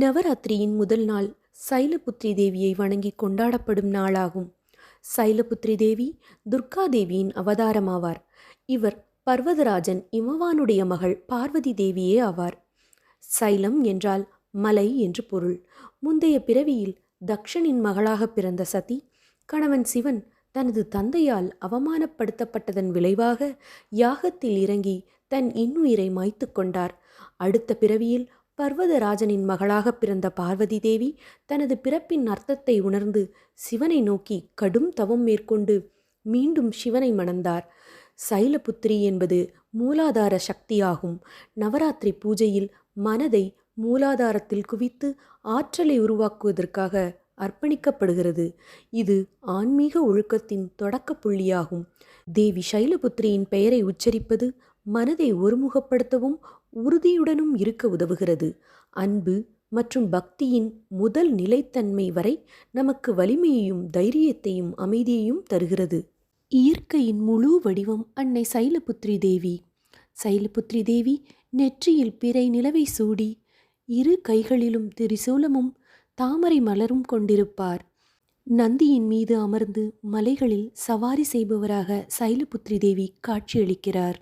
நவராத்திரியின் முதல் நாள் சைலபுத்ரி தேவியை வணங்கி கொண்டாடப்படும் நாளாகும். சைலபுத்ரி தேவி துர்கா தேவியின் அவதாரமாவார். இவர் பர்வதராஜன் இமவானுடைய மகள் பார்வதி தேவியே ஆவார். சைலம் என்றால் மலை என்று பொருள். முந்தைய பிறவியில் தக்ஷனின் மகளாக பிறந்த சதி கணவன் சிவன் தனது தந்தையால் அவமானப்படுத்தப்பட்டதன் விளைவாக யாகத்தில் இறங்கி தன் இன்னுயிரை மாய்த்து கொண்டார். அடுத்த பிறவியில் பர்வதராஜனின் மகளாக பிறந்த பார்வதி தேவி தனது பிறப்பின் அர்த்தத்தை உணர்ந்து சிவனை நோக்கி கடும் தவம் மேற்கொண்டு மீண்டும் சிவனை மணந்தார். சைலபுத்திரி என்பது மூலாதார சக்தியாகும். நவராத்திரி பூஜையில் மனதை மூலாதாரத்தில் குவித்து ஆற்றலை உருவாக்குவதற்காக அர்ப்பணிக்கப்படுகிறது. இது ஆன்மீக ஒழுக்கத்தின் தொடக்க புள்ளியாகும். தேவி சைலபுத்திரியின் பெயரை உச்சரிப்பது மனதை ஒருமுகப்படுத்தவும் உறுதியுடனும் இருக்க உதவுகிறது. அன்பு மற்றும் பக்தியின் முதல் நிலைத்தன்மை வரை நமக்கு வலிமையையும் தைரியத்தையும் அமைதியையும் தருகிறது. இயற்கையின் முழு வடிவம் அன்னை சைலபுத்ரி தேவி. சைலபுத்ரி தேவி நெற்றியில் பிறை நிலவை சூடி இரு கைகளிலும் திரிசூலமும் தாமரை மலரும் கொண்டிருப்பார். நந்தியின் மீது அமர்ந்து மலைகளில் சவாரி செய்பவராக சைலபுத்ரி தேவி காட்சியளிக்கிறார்.